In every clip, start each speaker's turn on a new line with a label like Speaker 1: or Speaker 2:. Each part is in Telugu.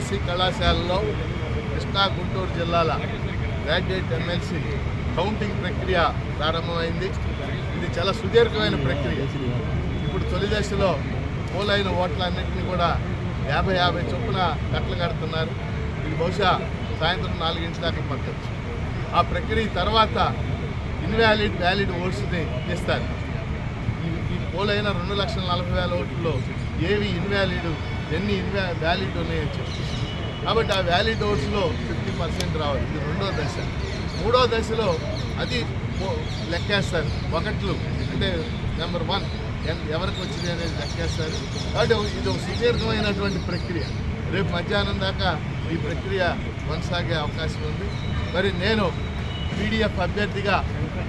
Speaker 1: కళాశాలలో కృష్ణా గుంటూరు జిల్లాల గ్రాడ్యుయేట్ ఎమ్మెల్సీ కౌంటింగ్ ప్రక్రియ ప్రారంభమైంది. ఇది చాలా సుదీర్ఘమైన ప్రక్రియ. ఇప్పుడు తొలి దశలో పోలైన ఓట్లన్నింటినీ కూడా యాభై యాభై చొప్పున కట్టలు కడుతున్నారు. ఇది బహుశా సాయంత్రం నాలుగింటి దాకా పట్టచ్చు. ఆ ప్రక్రియ తర్వాత ఇన్వాలిడ్ వ్యాలిడ్ ఓట్స్ని ఇస్తారు. పోలైన రెండు లక్షల నలభై వేల ఓట్లలో ఏవి ఇన్వాలిడ్ ఎన్ని ఇన్వా వ్యాలిడ్ ఉన్నాయో చెప్పి. కాబట్టి ఆ వ్యాలిడ్ ఓట్స్లో ఫిఫ్టీ పర్సెంట్ రావాలి. ఇది రెండో దశ. మూడో దశలో అది లెక్కేస్తారు. ఒకట్లు అంటే నెంబర్ వన్ ఎన్- ఎవరికి వచ్చింది అనేది లెక్కేస్తారు. కాబట్టి ఇది ఒక సుదీర్ఘమైనటువంటి ప్రక్రియ. రేపు మధ్యాహ్నం దాకా ఈ ప్రక్రియ కొనసాగే అవకాశం ఉంది. మరి నేను పీడిఎఫ్ అభ్యర్థిగా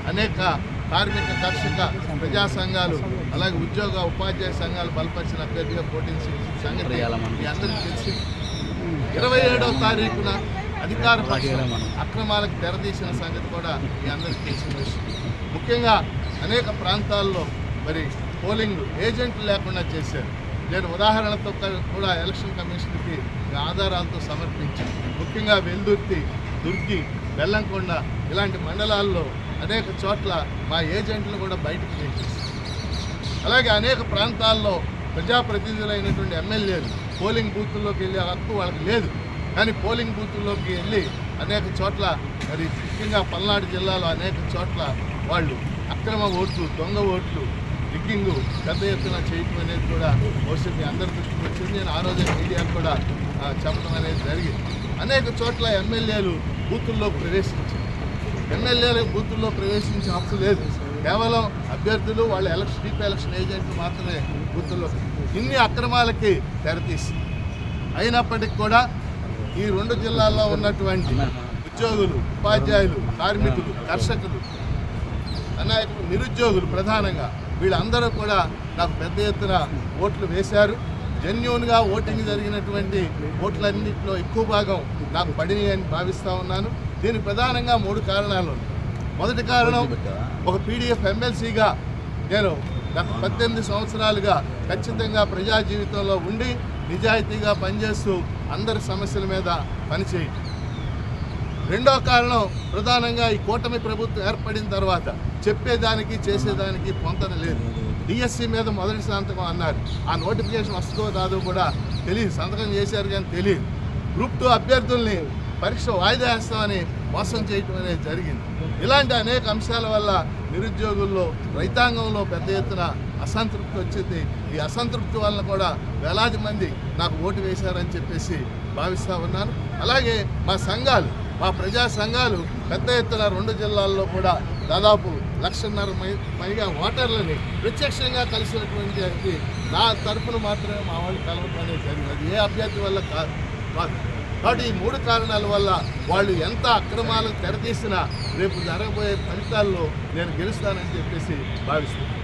Speaker 1: అనేక కార్మిక కర్షక ప్రజా సంఘాలు అలాగే ఉద్యోగ ఉపాధ్యాయ సంఘాలు బలపరిచిన అభ్యర్థిగా పోటీ సంగతి అందరికీ తెలిసి ఇరవై ఏడవ తారీఖున అధికార అక్రమాలకు తెరదీసిన సంగతి కూడా మీ అందరికీ తెలిసిన విషయం ముఖ్యంగా అనేక ప్రాంతాల్లో మరి పోలింగ్ ఏజెంట్లు లేకుండా చేశారు. నేను ఉదాహరణతో కూడా ఎలక్షన్ కమిషన్కి ఆధారాలతో సమర్పించాను. ముఖ్యంగా వెల్దుర్తి దుర్గి బెల్లంకొండ ఇలాంటి మండలాల్లో అనేక చోట్ల మా ఏజెంట్లు కూడా బయటకు తెచ్చేసారు అలాగే అనేక ప్రాంతాల్లో ప్రజాప్రతినిధులైనటువంటి ఎమ్మెల్యేలు పోలింగ్ బూత్ల్లోకి వెళ్ళే హక్కు వాళ్ళకి లేదు. కానీ పోలింగ్ బూతుల్లోకి వెళ్ళి అనేక చోట్ల మరి ముఖ్యంగా పల్నాడు జిల్లాలో అనేక చోట్ల వాళ్ళు అక్రమ ఓట్లు దొంగ ఓట్లు రిగ్గింగ్ పెద్ద ఎత్తున చేయటం అనేది కూడా బహుశా అందరి దృష్టికి వచ్చింది. నేను ఆ రోజే మీడియాకు కూడా చెప్పడం అనేది జరిగింది. అనేక చోట్ల ఎమ్మెల్యేలు బూతుల్లో ప్రవేశించారు. ఎమ్మెల్యేల బూతుల్లో ప్రవేశించే హక్కు లేదు. కేవలం అభ్యర్థులు వాళ్ళ ఎలక్షన్ డీపీ ఎలక్షన్ ఏజెంట్లు మాత్రమే బూతుల్లో ఇన్ని అక్రమాలకి తెరతీసి. అయినప్పటికీ కూడా ఈ రెండు జిల్లాల్లో ఉన్నటువంటి ఉద్యోగులు ఉపాధ్యాయులు కార్మికులు కర్షకులు అనాయకులు నిరుద్యోగులు ప్రధానంగా వీళ్ళందరూ కూడా నాకు పెద్ద ఎత్తున ఓట్లు వేశారు. జెన్యున్గా ఓటింగ్ జరిగినటువంటి ఓట్లన్నింటిలో ఎక్కువ భాగం నాకు పడినాయి అని భావిస్తూ ఉన్నాను. దీనికి ప్రధానంగా మూడు కారణాలు మొదటి కారణం ఒక పీడిఎఫ్ ఎమ్మెల్సీగా నేను గత పద్దెనిమిది సంవత్సరాలుగా ఖచ్చితంగా ప్రజా జీవితంలో ఉండి నిజాయితీగా పనిచేస్తూ అందరి సమస్యల మీద పనిచేయండి రెండో కారణం ప్రధానంగా ఈ కూటమి ప్రభుత్వం ఏర్పడిన తర్వాత చెప్పేదానికి చేసేదానికి పొంతన లేదు. డిఎస్సి మీద మొదటి సంతకం అన్నారు. ఆ నోటిఫికేషన్ వస్తుందో కాదో కూడా తెలియదు. సంతకం చేశారు కానీ తెలియదు. గ్రూప్ టూ అభ్యర్థుల్ని పరీక్ష వాయిదా వేస్తామని మోసం చేయటం అనేది జరిగింది. ఇలాంటి అనేక అంశాల వల్ల నిరుద్యోగుల్లో రైతాంగంలో పెద్ద ఎత్తున అసంతృప్తి వచ్చింది. ఈ అసంతృప్తి వలన కూడా వేలాది మంది నాకు ఓటు వేశారని చెప్పేసి భావిస్తూ ఉన్నాను. అలాగే మా సంఘాలు మా ప్రజా సంఘాలు పెద్ద ఎత్తున రెండు జిల్లాల్లో కూడా దాదాపు లక్షన్నర పైగా ఓటర్లని ప్రత్యక్షంగా కలిసినటువంటి నా తరఫున మాత్రమే మా వాళ్ళు కలవడం అనేది జరిగింది. ఏ అభ్యర్థి వల్ల కాదు కాదు. కాబట్టి ఈ మూడు కారణాల వల్ల వాళ్ళు ఎంత అక్రమాలు తెరతీసినా రేపు జరగబోయే ఫలితాల్లో నేను గెలుస్తానని చెప్పేసి భావిస్తున్నాను.